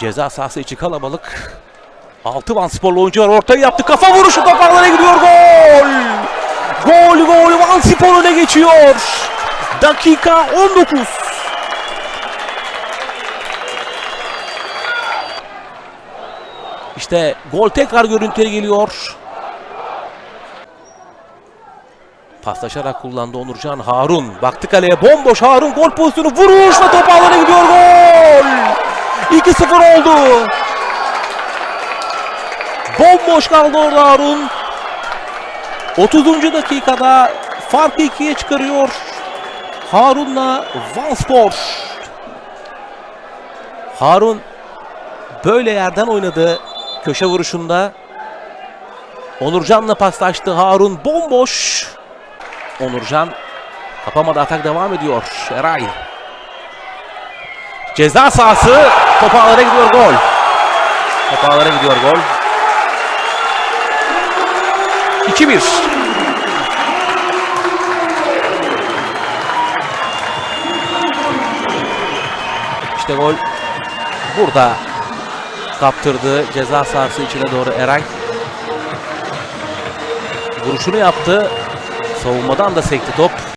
Ceza sahası içi kalabalık. Altı Van sporlu oyuncu var. Ortayı yaptı. Kafa vuruşu topağlara gidiyor. Gol! Gol gol Van Spor öne geçiyor. Dakika 19. İşte gol tekrar görüntüye geliyor. Paslaşarak kullandı Onurcan Harun. Baktı kaleye bomboş Harun gol pozisyonu vuruş ve top gidiyor gol. 2-0 oldu. Bomboş kaldı orada Harun. 30. dakikada farkı ikiye çıkarıyor. Harun'la Vanspor. Harun böyle yerden oynadı köşe vuruşunda. Onurcan'la paslaştı. Harun bomboş. Onurcan kapamadı atak devam ediyor. Eray. Ceza sahası top ağlara gidiyor gol. Top ağlara gidiyor gol. 2-1. İşte gol burada kaptırdı ceza sahası içine doğru Eray. Vuruşunu yaptı. Savunmadan da sekti top.